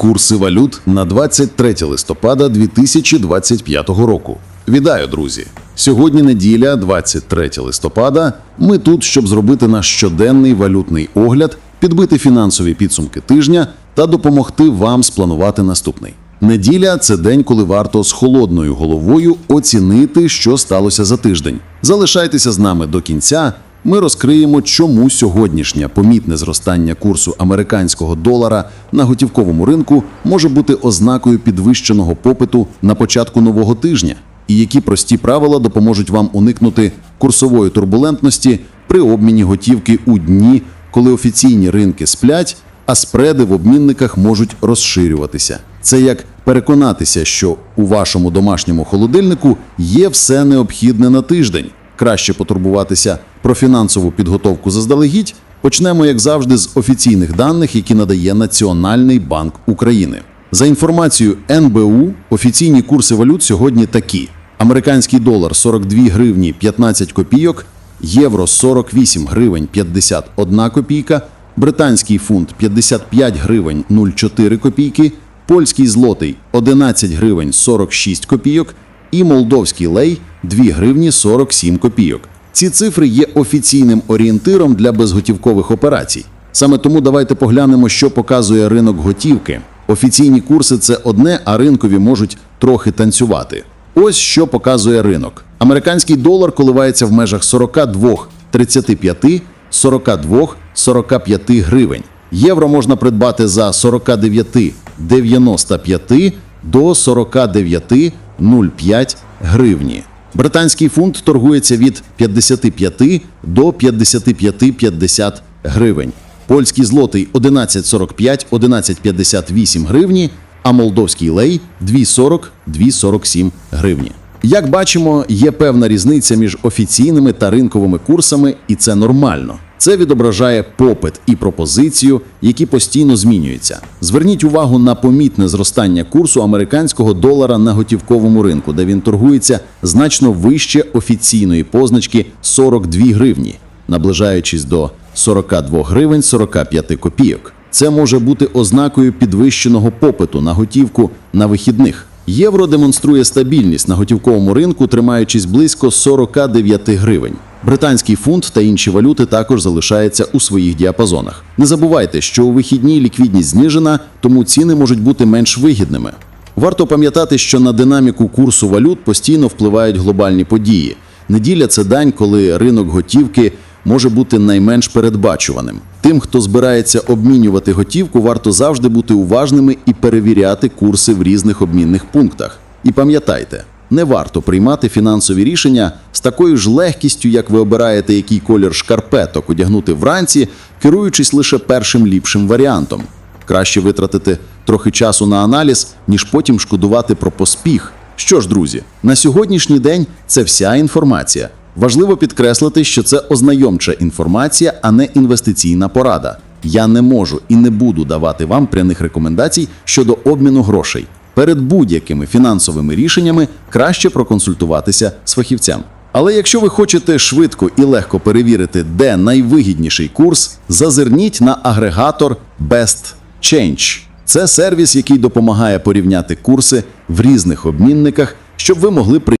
Курси валют на 23 листопада 2025 року. Вітаю, друзі! Сьогодні неділя, 23 листопада. Ми тут, щоб зробити наш щоденний валютний огляд, підбити фінансові підсумки тижня та допомогти вам спланувати наступний. Неділя це день, коли варто з холодною головою оцінити, що сталося за тиждень. Залишайтеся з нами до кінця. Ми розкриємо, чому сьогоднішнє помітне зростання курсу американського долара на готівковому ринку може бути ознакою підвищеного попиту на початку нового тижня, і які прості правила допоможуть вам уникнути курсової турбулентності при обміні готівки у дні, коли офіційні ринки сплять, а спреди в обмінниках можуть розширюватися. Це як переконатися, що у вашому домашньому холодильнику є все необхідне на тиждень. Краще потурбуватися про фінансову підготовку заздалегідь. Почнемо, як завжди, з офіційних даних, які надає Національний банк України. За інформацією НБУ, офіційні курси валют сьогодні такі: американський долар 42 гривні 15 копійок, євро 48 гривень 51 копійка, британський фунт 55 гривень 04 копійки, польський злотий 11 гривень 46 копійок і молдовський лей 2 гривні 47 копійок. Ці цифри є офіційним орієнтиром для безготівкових операцій. Саме тому давайте поглянемо, що показує ринок готівки. Офіційні курси це одне, а ринкові можуть трохи танцювати. Ось що показує ринок. Американський долар коливається в межах 42,35, 42,45 гривень. Євро можна придбати за 49,95 до 49,05 гривні. Британський фунт торгується від 55 до 55,50 гривень. Польський злотий 11,45, 11,58 гривні, а молдовський лей 2,40, 2,47 гривні. Як бачимо, є певна різниця між офіційними та ринковими курсами, і це нормально. Це відображає попит і пропозицію, які постійно змінюються. Зверніть увагу на помітне зростання курсу американського долара на готівковому ринку, де він торгується значно вище офіційної позначки 42 гривні, наближаючись до 42 гривень 45 копійок. Це може бути ознакою підвищеного попиту на готівку на вихідних. Євро демонструє стабільність на готівковому ринку, тримаючись близько 49 гривень. Британський фунт та інші валюти також залишаються у своїх діапазонах. Не забувайте, що у вихідні ліквідність знижена, тому ціни можуть бути менш вигідними. Варто пам'ятати, що на динаміку курсу валют постійно впливають глобальні події. Неділя це день, коли ринок готівки може бути найменш передбачуваним. Тим, хто збирається обмінювати готівку, варто завжди бути уважними і перевіряти курси в різних обмінних пунктах. І пам'ятайте, не варто приймати фінансові рішення з такою ж легкістю, як ви обираєте, який колір шкарпеток одягнути вранці, керуючись лише першим ліпшим варіантом. Краще витратити трохи часу на аналіз, ніж потім шкодувати про поспіх. Що ж, друзі, на сьогоднішній день це вся інформація. Важливо підкреслити, що це ознайомча інформація, а не інвестиційна порада. Я не можу і не буду давати вам пряних рекомендацій щодо обміну грошей. Перед будь-якими фінансовими рішеннями краще проконсультуватися з фахівцем. Але якщо ви хочете швидко і легко перевірити, де найвигідніший курс, зазирніть на агрегатор Best Change. Це сервіс, який допомагає порівняти курси в різних обмінниках, щоб ви могли при